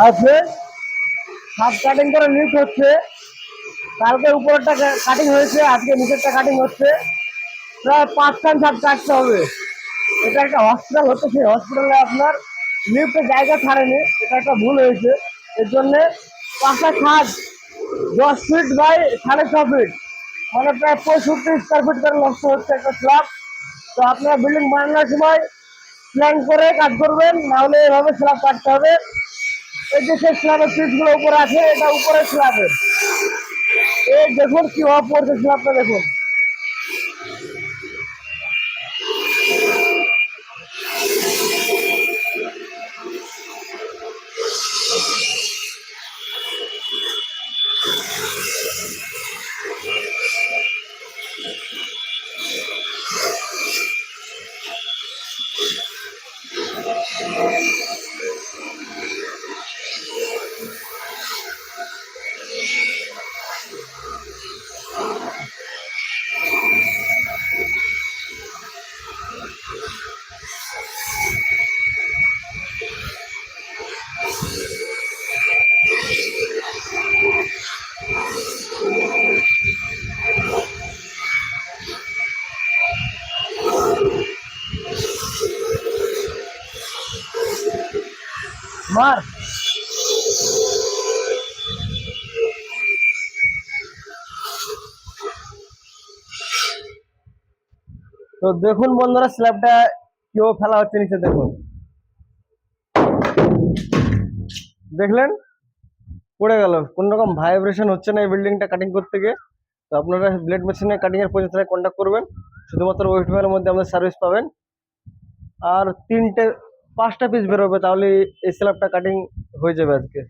আছে। সাত কাটিং করে লিফট হচ্ছে। কালকে উপরটা কাটিং হয়েছে। আজকে নিচেরটা কাটিং হচ্ছে। প্রায় পাঁচ টান ছাদ কাটতে হবে। এটা একটা হসপিটাল হচ্ছে। সেই হসপিটালে আপনার লিফটে জায়গা ছাড়েনি। এটা একটা ভুল হয়েছে। এর জন্যে পাঁচটা ছাদ, দশ ফিট বাই সাড়ে ছ ফিট মানে প্রায় পঁয়ষট্টি স্কোয়ার ফিট করে নষ্ট হচ্ছে একটা স্ল্যাব তো আপনারা বিল্ডিং বানানোর সময় প্ল্যান করে কাজ করবেন। নাহলে এভাবে স্ল্যাব কাটতে হবে। এই যে সেই স্ল্যাবের পিসগুলো উপরে আছে, এটা উপরে স্ল্যাবের এই দেখুন কি হওয়া পড়ছে স্ল্যাবটা দেখুন। মার। তো দেখুন বন্ধুরা স্ল্যাবটা কেউ ফেলা হচ্ছে নিচে দেখুন। দেখলেন? পড়ে গেল। কোন রকম ভাইব্রেশন হচ্ছে না এই বিল্ডিংটা কাটিং করতে গিয়ে। তো আপনারা ব্লেড মেশিনে কাটিংয়ের পজিশনে কন্ট্যাক্ট করবেন। শুধুমাত্র ওয়েস্ট বেঙ্গলের মধ্যে আমাদের সার্ভিস পাবেন। আর তিনটে, পাঁচটা পিস বেরোবে তাহলে এই স্ল্যাবটা কাটিং হয়ে যাবে আজকে।